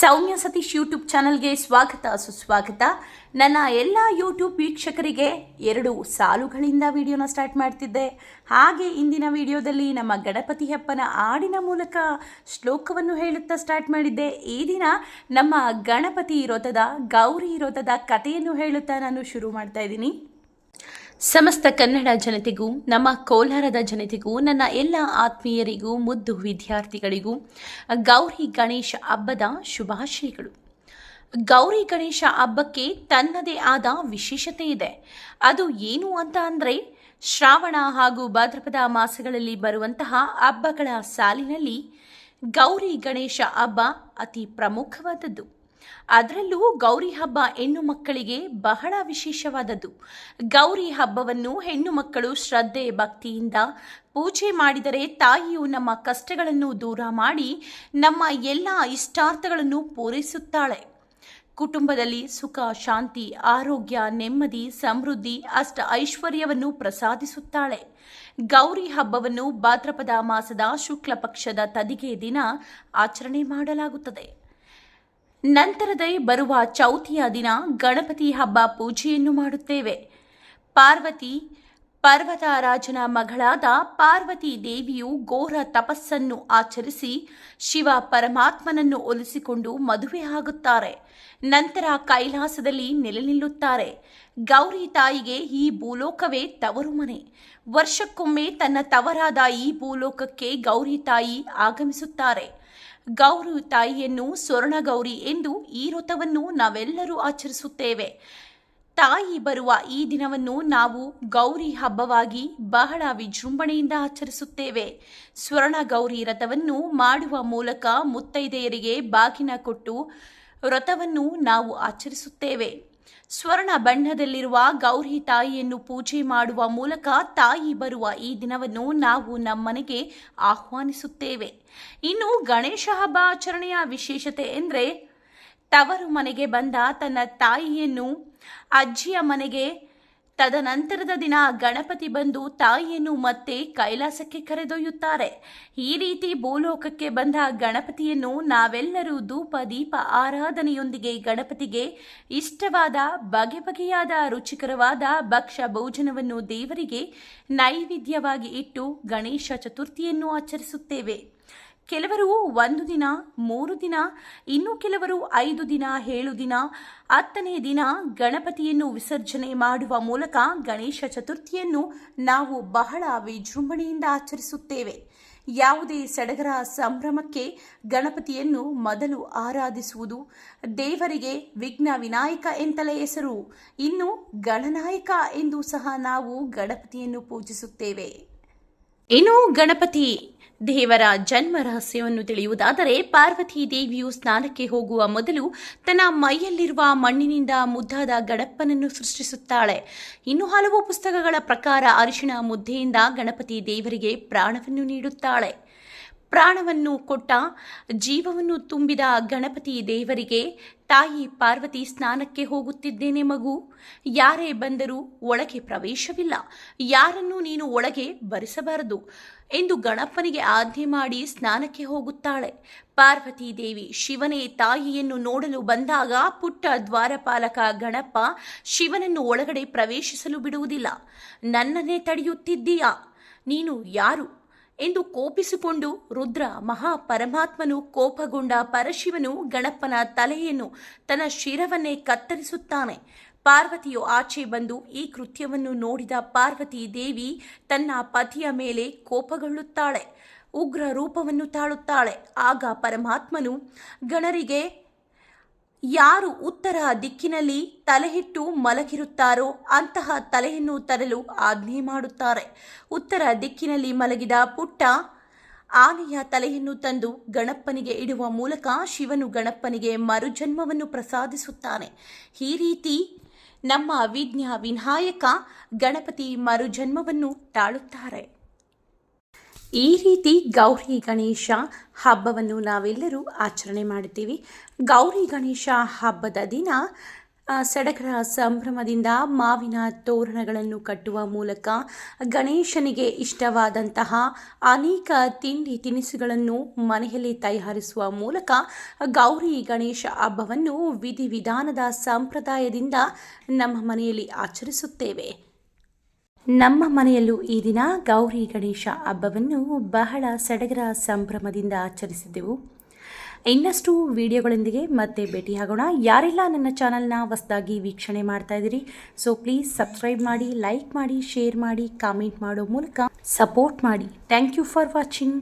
ಸೌಮ್ಯ Satish YouTube ಚಾನಲ್ಗೆ ಸ್ವಾಗತ, ಸುಸ್ವಾಗತ. ನನ್ನ ಎಲ್ಲ ಯೂಟ್ಯೂಬ್ ವೀಕ್ಷಕರಿಗೆ ಎರಡು ಸಾಲುಗಳಿಂದ ವಿಡಿಯೋನ ಸ್ಟಾರ್ಟ್ ಮಾಡ್ತಿದ್ದೆ. ಹಾಗೆ ಇಂದಿನ ವಿಡಿಯೋದಲ್ಲಿ ನಮ್ಮ ಗಣಪತಿ ಹಬ್ಬನ ಹಾಡಿನ ಮೂಲಕ ಶ್ಲೋಕವನ್ನು ಹೇಳುತ್ತಾ ಸ್ಟಾರ್ಟ್ ಮಾಡಿದ್ದೆ. ಈ ದಿನ ನಮ್ಮ ಗಣಪತಿ ರಥದ ಗೌರಿ ರಥದ ಕಥೆಯನ್ನು ಹೇಳುತ್ತಾ ನಾನು ಶುರು ಮಾಡ್ತಾ ಇದ್ದೀನಿ. ಸಮಸ್ತ ಕನ್ನಡ ಜನತೆಗೂ, ನಮ್ಮ ಕೋಲಾರದ ಜನತೆಗೂ, ನನ್ನ ಎಲ್ಲ ಆತ್ಮೀಯರಿಗೂ, ಮುದ್ದು ವಿದ್ಯಾರ್ಥಿಗಳಿಗೂ, ಗೌರಿ ಗಣೇಶ ಹಬ್ಬದ ಶುಭಾಶಯಗಳು. ಗೌರಿ ಗಣೇಶ ಹಬ್ಬಕ್ಕೆ ತನ್ನದೇ ಆದ ವಿಶೇಷತೆ ಇದೆ. ಅದು ಏನು ಅಂತ ಅಂದರೆ, ಶ್ರಾವಣ ಹಾಗೂ ಭಾದ್ರಪದ ಮಾಸಗಳಲ್ಲಿ ಬರುವಂತಹ ಹಬ್ಬಗಳ ಸಾಲಿನಲ್ಲಿ ಗೌರಿ ಗಣೇಶ ಹಬ್ಬ ಅತಿ ಪ್ರಮುಖವಾದದ್ದು. ಅದರಲ್ಲೂ ಗೌರಿ ಹಬ್ಬ ಹೆಣ್ಣು ಮಕ್ಕಳಿಗೆ ಬಹಳ ವಿಶೇಷವಾದದ್ದು. ಗೌರಿ ಹಬ್ಬವನ್ನು ಹೆಣ್ಣು ಮಕ್ಕಳು ಶ್ರದ್ಧೆ, ಭಕ್ತಿಯಿಂದ ಪೂಜೆ ಮಾಡಿದರೆ ತಾಯಿಯು ನಮ್ಮ ಕಷ್ಟಗಳನ್ನು ದೂರ ಮಾಡಿ ನಮ್ಮ ಎಲ್ಲ ಇಷ್ಟಾರ್ಥಗಳನ್ನು ಪೂರೈಸುತ್ತಾಳೆ. ಕುಟುಂಬದಲ್ಲಿ ಸುಖ, ಶಾಂತಿ, ಆರೋಗ್ಯ, ನೆಮ್ಮದಿ, ಸಮೃದ್ಧಿ ಅಷ್ಟ ಐಶ್ವರ್ಯವನ್ನು ಪ್ರಸಾದಿಸುತ್ತಾಳೆ. ಗೌರಿ ಹಬ್ಬವನ್ನು ಭಾದ್ರಪದ ಮಾಸದ ಶುಕ್ಲ ಪಕ್ಷದ ತದಿಗೆ ದಿನ ಆಚರಣೆ ಮಾಡಲಾಗುತ್ತದೆ. ನಂತರದೇ ಬರುವ ಚೌತಿಯ ದಿನ ಗಣಪತಿ ಹಬ್ಬ ಪೂಜೆಯನ್ನು ಮಾಡುತ್ತೇವೆ. ಪಾರ್ವತಿ ಪರ್ವತಾರಾಜನ ಮಗಳಾದ ಪಾರ್ವತಿ ದೇವಿಯು ಘೋರ ತಪಸ್ಸನ್ನು ಆಚರಿಸಿ ಶಿವ ಪರಮಾತ್ಮನನ್ನು ಒಲಿಸಿಕೊಂಡು ಮದುವೆ ಆಗುತ್ತಾರೆ. ನಂತರ ಕೈಲಾಸದಲ್ಲಿ ನೆಲೆ ನಿಲ್ಲುತ್ತಾರೆ ಗೌರಿ ತಾಯಿಗೆ ಈ ಭೂಲೋಕವೇ ತವರು ಮನೆ. ವರ್ಷಕ್ಕೊಮ್ಮೆ ತನ್ನ ತವರಾದ ಈ ಭೂಲೋಕಕ್ಕೆ ಗೌರಿ ತಾಯಿ ಆಗಮಿಸುತ್ತಾರೆ. ಗೌರಿ ತಾಯಿಯನ್ನು ಸ್ವರ್ಣಗೌರಿ ಎಂದು ಈ ವ್ರತವನ್ನು ನಾವೆಲ್ಲರೂ ಆಚರಿಸುತ್ತೇವೆ. ತಾಯಿ ಬರುವ ಈ ದಿನವನ್ನು ನಾವು ಗೌರಿ ಹಬ್ಬವಾಗಿ ಬಹಳ ವಿಜೃಂಭಣೆಯಿಂದ ಆಚರಿಸುತ್ತೇವೆ. ಸ್ವರ್ಣ ಗೌರಿ ರಥವನ್ನು ಮಾಡುವ ಮೂಲಕ ಮುತ್ತೈದೆಯರಿಗೆ ಬಾಗಿನ ಕೊಟ್ಟು ವ್ರತವನ್ನು ನಾವು ಆಚರಿಸುತ್ತೇವೆ. ಸ್ವರ್ಣ ಬಣ್ಣದಲ್ಲಿರುವ ಗೌರಿ ತಾಯಿಯನ್ನು ಪೂಜೆ ಮಾಡುವ ಮೂಲಕ ತಾಯಿ ಬರುವ ಈ ದಿನವನ್ನು ನಾವು ನಮ್ಮನೆಗೆ ಆಹ್ವಾನಿಸುತ್ತೇವೆ. ಇನ್ನು ಗಣೇಶ ಹಬ್ಬ ಆಚರಣೆಯ ವಿಶೇಷತೆ ಎಂದರೆ, ತವರು ಮನೆಗೆ ಬಂದ ತನ್ನ ತಾಯಿಯನ್ನು ಅಜ್ಜಿಯ ಮನೆಗೆ ತದನಂತರದ ದಿನ ಗಣಪತಿ ಬಂದು ತಾಯಿಯನ್ನು ಮತ್ತೆ ಕೈಲಾಸಕ್ಕೆ ಕರೆದೊಯ್ಯುತ್ತಾರೆ. ಈ ರೀತಿ ಭೂಲೋಕಕ್ಕೆ ಬಂದ ಗಣಪತಿಯನ್ನು ನಾವೆಲ್ಲರೂ ಧೂಪ, ದೀಪ, ಆರಾಧನೆಯೊಂದಿಗೆ ಗಣಪತಿಗೆ ಇಷ್ಟವಾದ, ಬಗೆ ಬಗೆಯಾದ, ರುಚಿಕರವಾದ ಭಕ್ಷ ಭೋಜನವನ್ನು ದೇವರಿಗೆ ನೈವೇದ್ಯವಾಗಿ ಇಟ್ಟು ಗಣೇಶ ಚತುರ್ಥಿಯನ್ನು ಆಚರಿಸುತ್ತೇವೆ. ಕೆಲವರು ಒಂದು ದಿನ, ಮೂರು ದಿನ, ಇನ್ನು ಕೆಲವರು ಐದು ದಿನ, ಏಳು ದಿನ, ಹತ್ತನೇ ದಿನ ಗಣಪತಿಯನ್ನು ವಿಸರ್ಜನೆ ಮಾಡುವ ಮೂಲಕ ಗಣೇಶ ಚತುರ್ಥಿಯನ್ನು ನಾವು ಬಹಳ ವಿಜೃಂಭಣೆಯಿಂದ ಆಚರಿಸುತ್ತೇವೆ. ಯಾವುದೇ ಸಡಗರ ಸಂಭ್ರಮಕ್ಕೆ ಗಣಪತಿಯನ್ನು ಮೊದಲು ಆರಾಧಿಸುವುದು ದೇವರಿಗೆ ವಿಘ್ನ ವಿನಾಯಕ ಎಂತಲೇ ಹೆಸರು, ಇನ್ನು ಗಣನಾಯಕ ಎಂದು ಸಹ ನಾವು ಗಣಪತಿಯನ್ನು ಪೂಜಿಸುತ್ತೇವೆ. ಇನ್ನು ಗಣಪತಿ ದೇವರ ಜನ್ಮ ರಹಸ್ಯವನ್ನು ತಿಳಿಯುವುದಾದರೆ ಪಾರ್ವತಿ ದೇವಿಯು ಸ್ನಾನಕ್ಕೆ ಹೋಗುವ ಮೊದಲು ತನ್ನ ಮೈಯಲ್ಲಿರುವ ಮಣ್ಣಿನಿಂದ ಮುದ್ದಾದ ಗಣಪನನ್ನು ಸೃಷ್ಟಿಸುತ್ತಾಳೆ. ಇನ್ನು ಹಲವು ಪುಸ್ತಕಗಳ ಪ್ರಕಾರ ಅರಿಶಿಣ ಮುದ್ದೆಯಿಂದ ಗಣಪತಿ ದೇವರಿಗೆ ಪ್ರಾಣವನ್ನು ನೀಡುತ್ತಾಳೆ. ಪ್ರಾಣವನ್ನು ಕೊಟ್ಟ, ಜೀವವನ್ನು ತುಂಬಿದ ಗಣಪತಿ ದೇವರಿಗೆ, ತಾಯಿ ಪಾರ್ವತಿ ಸ್ನಾನಕ್ಕೆ ಹೋಗುತ್ತಿದ್ದೇನೆ ಮಗು. ಯಾರೇ ಬಂದರೂ ಒಳಗೆ ಪ್ರವೇಶವಿಲ್ಲ. ಯಾರನ್ನು ನೀನು ಒಳಗೆ ಬರಿಸಬಾರದು ಎಂದು ಗಣಪನಿಗೆ ಆಜ್ಞೆ ಮಾಡಿ ಸ್ನಾನಕ್ಕೆ ಹೋಗುತ್ತಾಳೆ. ಪಾರ್ವತಿ ದೇವಿ ಶಿವನೇ ತಾಯಿಯನ್ನು ನೋಡಲು ಬಂದಾಗ ಪುಟ್ಟ ದ್ವಾರಪಾಲಕ ಗಣಪ ಶಿವನನ್ನು ಒಳಗಡೆ ಪ್ರವೇಶಿಸಲು ಬಿಡುವುದಿಲ್ಲ. ನನ್ನನ್ನೇ ತಡೆಯುತ್ತಿದ್ದೀಯಾ? ನೀನು ಯಾರು? ಎಂದು ಕೋಪಿಸಿಕೊಂಡು ರುದ್ರ ಮಹಾ ಪರಮಾತ್ಮನು ಕೋಪಗೊಂಡ ಪರಶಿವನು ಗಣಪನ ತಲೆಯನ್ನು ತನ್ನ ಶಿರವನ್ನೇ ಕತ್ತರಿಸುತ್ತಾನೆ. ಪಾರ್ವತಿಯು ಆಚೆ ಬಂದು ಈ ಕೃತ್ಯವನ್ನು ನೋಡಿದ ಪಾರ್ವತಿ ದೇವಿ ತನ್ನ ಪತಿಯ ಮೇಲೆ ಕೋಪಗೊಳ್ಳುತ್ತಾಳೆ. ಉಗ್ರ ರೂಪವನ್ನು ತಾಳುತ್ತಾಳೆ. ಆಗ ಪರಮಾತ್ಮನು ಗಣರಿಗೆ ಯಾರು ಉತ್ತರ ದಿಕ್ಕಿನಲ್ಲಿ ತಲೆಹಿಟ್ಟು ಮಲಗಿರುತ್ತಾರೋ ಅಂತಹ ತಲೆಯನ್ನು ತರಲು ಆಜ್ಞೆ ಮಾಡುತ್ತಾರೆ. ಉತ್ತರ ದಿಕ್ಕಿನಲ್ಲಿ ಮಲಗಿದ ಪುಟ್ಟ ಆನೆಯ ತಲೆಯನ್ನು ತಂದು ಗಣಪನಿಗೆ ಇಡುವ ಮೂಲಕ ಶಿವನು ಗಣಪನಿಗೆ ಮರುಜನ್ಮವನ್ನು ಪ್ರಸಾದಿಸುತ್ತಾನೆ. ಈ ರೀತಿ ನಮ್ಮ ವಿಜ್ಞ ವಿನಾಯಕ ಗಣಪತಿ ಮರುಜನ್ಮವನ್ನು ತಾಳುತ್ತಾರೆ. ಈ ರೀತಿ ಗೌರಿ ಗಣೇಶ ಹಬ್ಬವನ್ನು ನಾವೆಲ್ಲರೂ ಆಚರಣೆ ಮಾಡುತ್ತೀವಿ. ಗೌರಿ ಗಣೇಶ ಹಬ್ಬದ ದಿನ ಸಡಗರ ಸಂಭ್ರಮದಿಂದ ಮಾವಿನ ತೋರಣಗಳನ್ನು ಕಟ್ಟುವ ಮೂಲಕ ಗಣೇಶನಿಗೆ ಇಷ್ಟವಾದಂತಹ ಅನೇಕ ತಿಂಡಿ ತಿನಿಸುಗಳನ್ನು ಮನೆಯಲ್ಲಿ ತಯಾರಿಸುವ ಮೂಲಕ ಗೌರಿ ಗಣೇಶ ಹಬ್ಬವನ್ನು ವಿಧಿವಿಧಾನದ ಸಂಪ್ರದಾಯದಿಂದ ನಮ್ಮ ಮನೆಯಲ್ಲಿ ಆಚರಿಸುತ್ತೇವೆ. ನಮ್ಮ ಮನೆಯಲ್ಲೂ ಈ ದಿನ ಗೌರಿ ಗಣೇಶ ಹಬ್ಬವನ್ನು ಬಹಳ ಸಡಗರ ಸಂಭ್ರಮದಿಂದ ಆಚರಿಸಿದ್ದೆವು. ಇನ್ನಷ್ಟು ವಿಡಿಯೋಗಳೊಂದಿಗೆ ಮತ್ತೆ ಭೇಟಿಯಾಗೋಣ ಯಾರೆಲ್ಲ ನನ್ನ ಚಾನಲ್ನ ಹೊಸದಾಗಿ ವೀಕ್ಷಣೆ ಮಾಡ್ತಾ ಇದ್ದೀರಿ ಸೊ ಪ್ಲೀಸ್ ಸಬ್ಸ್ಕ್ರೈಬ್ ಮಾಡಿ ಲೈಕ್ ಮಾಡಿ ಶೇರ್ ಮಾಡಿ ಕಾಮೆಂಟ್ ಮಾಡೋ ಮೂಲಕ ಸಪೋರ್ಟ್ ಮಾಡಿ. Thank you for watching